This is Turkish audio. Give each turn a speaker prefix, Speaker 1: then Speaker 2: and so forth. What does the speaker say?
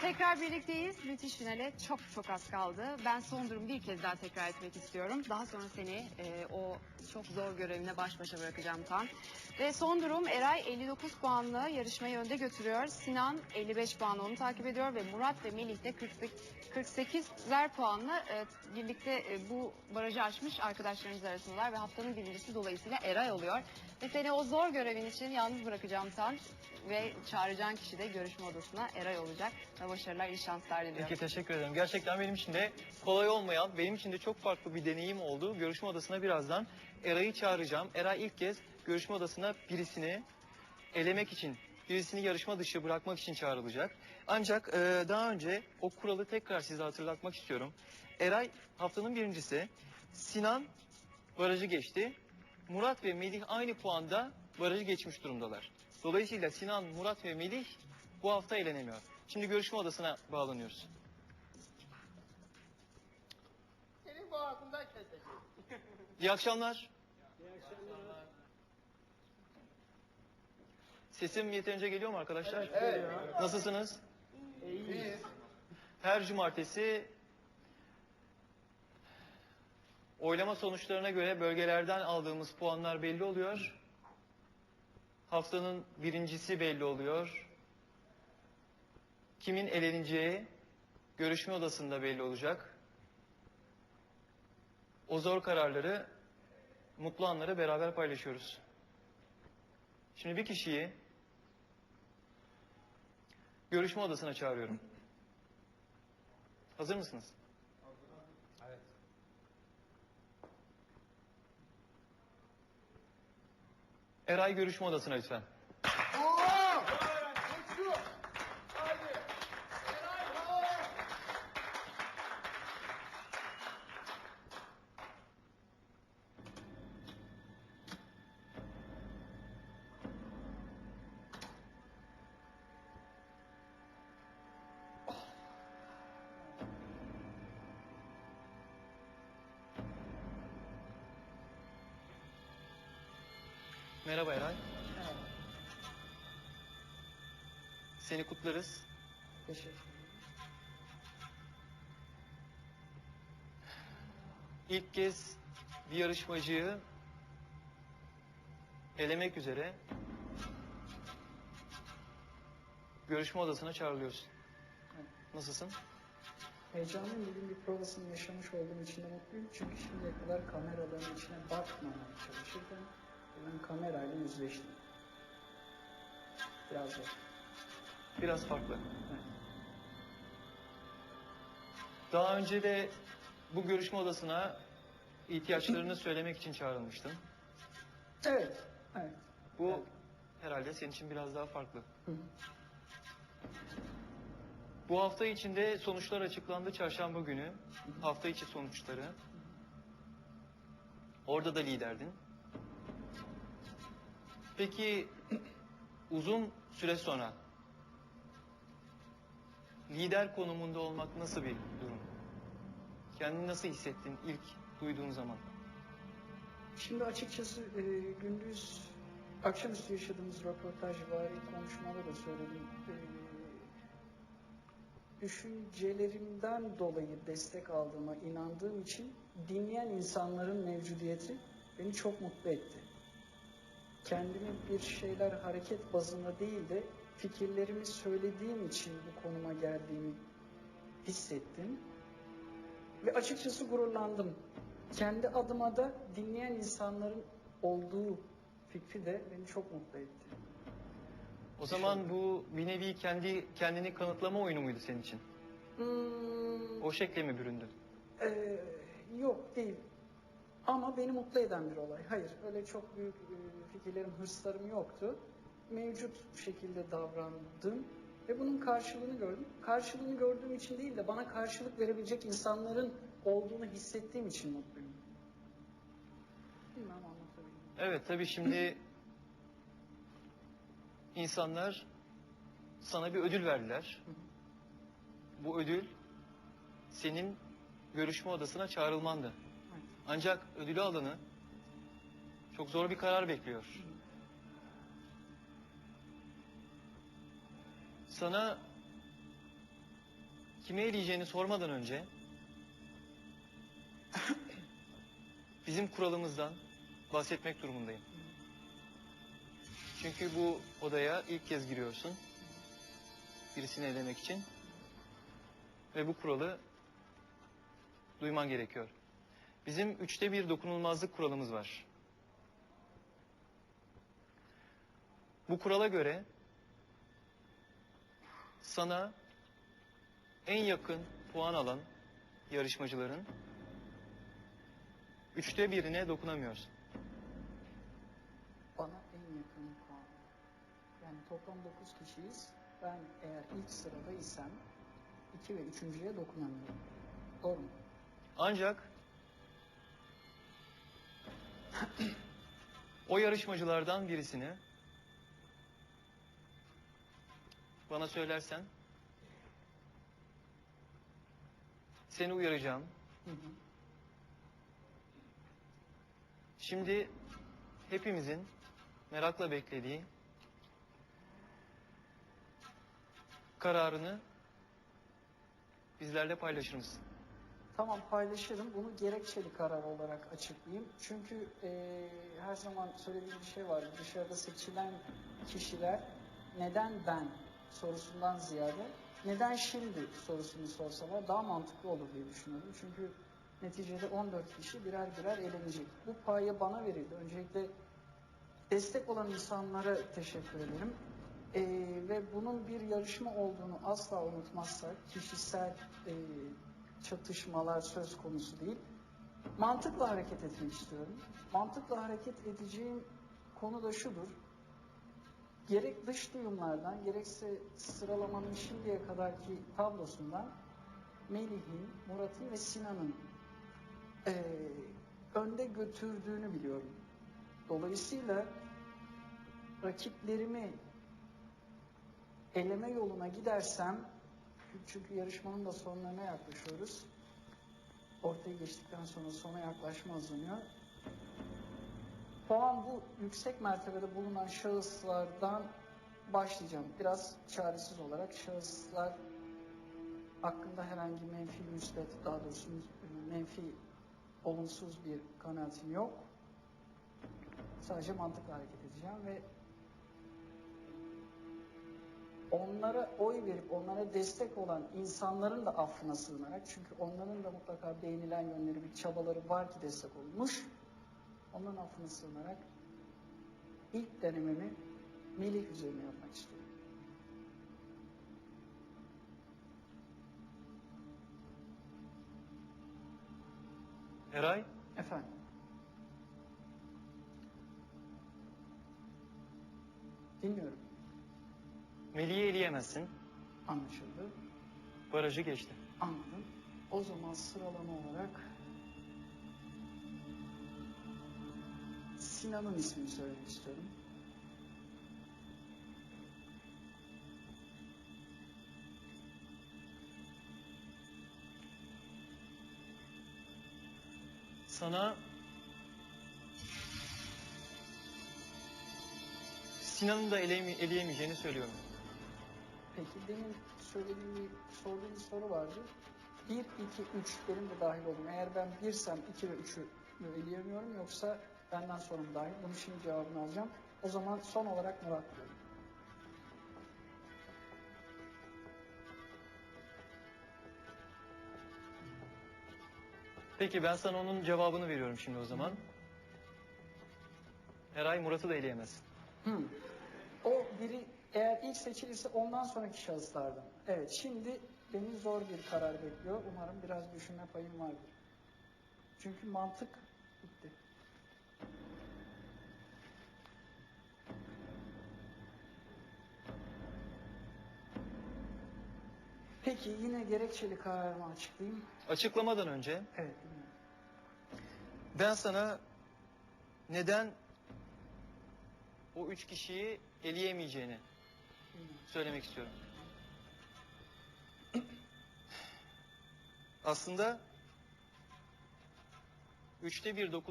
Speaker 1: tekrar birlikteyiz. Müthiş finale çok çok az kaldı. Ben son durumu bir kez daha tekrar etmek istiyorum. Daha sonra seni e, o çok zor görevine baş başa bırakacağım Tan. Ve son durum Eray 59 puanla yarışmayı önde götürüyor. Sinan 55 puanla onu takip ediyor ve Murat ve Melih de 48 48'ler puanla e, birlikte e, bu barajı aşmış arkadaşlarımız arasındalar ve haftanın birincisi dolayısıyla Eray oluyor. Ve seni o zor görevin için yalnız bırakacağım Tan ve çağıracağın kişi de görüşme odasına Eray olacak. Ve başarılar, iyi şanslar diliyorum.
Speaker 2: Peki teşekkür ederim. Gerçekten benim için de kolay olmayan, benim için de çok farklı bir deneyim oldu. Görüşme odasına birazdan Eray'ı çağıracağım. Eray ilk kez görüşme odasına birisini elemek için, birisini yarışma dışı bırakmak için çağrılacak. Ancak e, daha önce o kuralı tekrar size hatırlatmak istiyorum. Eray haftanın birincisi. Sinan barajı geçti. Murat ve Melih aynı puanda barajı geçmiş durumdalar. Dolayısıyla Sinan, Murat ve Melih bu hafta eğlenemiyor. Şimdi görüşme odasına bağlanıyoruz.
Speaker 3: Senin boğazından keseceğim.
Speaker 2: İyi akşamlar. Sesim yeterince geliyor mu arkadaşlar?
Speaker 3: Evet.
Speaker 2: Nasılsınız?
Speaker 3: İyiyiz.
Speaker 2: Her cumartesi oylama sonuçlarına göre bölgelerden aldığımız puanlar belli oluyor. Haftanın birincisi belli oluyor. Kimin eleneceği görüşme odasında belli olacak. O zor kararları, mutlu anları beraber paylaşıyoruz. Şimdi bir kişiyi görüşme odasına çağırıyorum. Hazır mısınız?
Speaker 3: Evet.
Speaker 2: Eray görüşme odasına lütfen. Merhaba Eray. Seni kutlarız.
Speaker 3: Teşekkür ederim.
Speaker 2: İlk kez bir yarışmacıyı elemek üzere görüşme odasına çağrılıyorsun. Nasılsın?
Speaker 4: Heyecanlıyım. Bugün bir provasını yaşamış olduğum için de mutluyum. Çünkü şimdiye kadar kameraların içine bakmamaya çalışırken ben kamerayla yüzleştim. Biraz zor.
Speaker 2: Biraz farklı.
Speaker 4: Evet.
Speaker 2: Daha önce de bu görüşme odasına ihtiyaçlarını söylemek için çağrılmıştın.
Speaker 4: Evet. Evet.
Speaker 2: Bu herhalde senin için biraz daha farklı.
Speaker 4: Hı.
Speaker 2: Bu hafta içinde sonuçlar açıklandı çarşamba günü. Hafta içi sonuçları. Orada da liderdin. Peki uzun süre sonra lider konumunda olmak nasıl bir durum? Kendini nasıl hissettin ilk duyduğun zaman?
Speaker 4: Şimdi açıkçası e, gündüz akşamüstü yaşadığımız röportaj vari konuşmada da söyledim. E, düşüncelerimden dolayı destek aldığıma inandığım için dinleyen insanların mevcudiyeti beni çok mutlu etti. Kendimi bir şeyler hareket bazında değil de fikirlerimi söylediğim için bu konuma geldiğimi hissettim. Ve açıkçası gururlandım. Kendi adıma da dinleyen insanların olduğu fikri de beni çok mutlu etti.
Speaker 2: O zaman bu bir nevi kendi kendini kanıtlama oyunu muydu senin için?
Speaker 4: Hmm,
Speaker 2: O şekle mi büründün?
Speaker 4: Ee, yok değil. Ama beni mutlu eden bir olay. Hayır, öyle çok büyük e, fikirlerim, hırslarım yoktu. Mevcut şekilde davrandım ve bunun karşılığını gördüm. Karşılığını gördüğüm için değil de bana karşılık verebilecek insanların olduğunu hissettiğim için mutluyum. Bilmem anlatabildim.
Speaker 2: Evet tabii şimdi insanlar sana bir ödül verdiler. Bu ödül senin görüşme odasına çağrılmandı. Ancak ödülü alanı çok zor bir karar bekliyor. Sana kime eleyeceğini sormadan önce bizim kuralımızdan bahsetmek durumundayım. Çünkü bu odaya ilk kez giriyorsun. Birisini elemek için. Ve bu kuralı duyman gerekiyor. Bizim üçte bir dokunulmazlık kuralımız var. Bu kurala göre sana en yakın puan alan yarışmacıların üçte birine dokunamıyorsun.
Speaker 4: Bana en yakın puan. Yani toplam 9 kişiyiz. Ben eğer ilk sırada isem 2 ve 3.ye dokunamıyorum. Doğru mu?
Speaker 2: Ancak o yarışmacılardan birisini bana söylersen seni uyaracağım.
Speaker 4: Hı hı.
Speaker 2: Şimdi hepimizin merakla beklediği kararını bizlerle paylaşır mısın?
Speaker 4: Tamam paylaşırım. Bunu gerekçeli karar olarak açıklayayım. Çünkü eee, her zaman söylediğim bir şey var. Dışarıda seçilen kişiler neden ben sorusundan ziyade neden şimdi sorusunu sorsalar daha mantıklı olur diye düşünüyorum. Çünkü neticede 14 kişi birer birer elenecek. Bu payı bana verildi. Öncelikle destek olan insanlara teşekkür ederim. Ee, ve bunun bir yarışma olduğunu asla unutmazsak, kişisel e, çatışmalar söz konusu değil. Mantıkla hareket etmek istiyorum. Mantıkla hareket edeceğim konu da şudur. Gerek dış duyumlardan, gerekse sıralamanın şimdiye kadarki tablosundan Melih'in, Murat'ın ve Sinan'ın eee, önde götürdüğünü biliyorum. Dolayısıyla rakiplerimi eleme yoluna gidersem çünkü yarışmanın da sonlarına yaklaşıyoruz. Ortaya geçtikten sonra sona yaklaşma hızlanıyor. Puan bu yüksek mertebede bulunan şahıslardan başlayacağım. Biraz çaresiz olarak şahıslar hakkında herhangi menfi müsbet, daha doğrusu menfi olumsuz bir kanaatim yok. Sadece mantıkla hareket edeceğim ve onlara oy verip onlara destek olan insanların da affına sığınarak çünkü onların da mutlaka beğenilen yönleri bir çabaları var ki destek olmuş. Onların affına sığınarak ilk denememi Melih üzerine yapmak istiyorum.
Speaker 2: Eray,
Speaker 4: Efendim. Dinliyorum.
Speaker 2: Melih'i eleyemezsin.
Speaker 4: Anlaşıldı.
Speaker 2: Barajı geçti.
Speaker 4: Anladım. O zaman sıralama olarak Sinan'ın ismini söylemek istiyorum.
Speaker 2: Sana Sinan'ın da eleyeme- eleyemeyeceğini söylüyorum.
Speaker 4: Peki demin söylediğim bir sorduğum bir soru vardı. 1, 2, 3 benim de dahil oldum. Eğer ben 1'sem 2 ve 3'ü eleyemiyorum yoksa benden sonra mı dahil? Bunu şimdi cevabını alacağım. O zaman son olarak Murat diyorum.
Speaker 2: Peki ben sana onun cevabını veriyorum şimdi o zaman. Eray Murat'ı da eleyemez.
Speaker 4: Hmm. O biri eğer ilk seçilirse ondan sonraki şahıslardan. Evet şimdi beni zor bir karar bekliyor. Umarım biraz düşünme payım vardır. Çünkü mantık bitti. Peki yine gerekçeli kararımı açıklayayım.
Speaker 2: Açıklamadan önce
Speaker 4: Evet dinliyorum.
Speaker 2: ben sana neden o üç kişiyi eleyemeyeceğini. Söylemek istiyorum. Aslında üçte bir dokun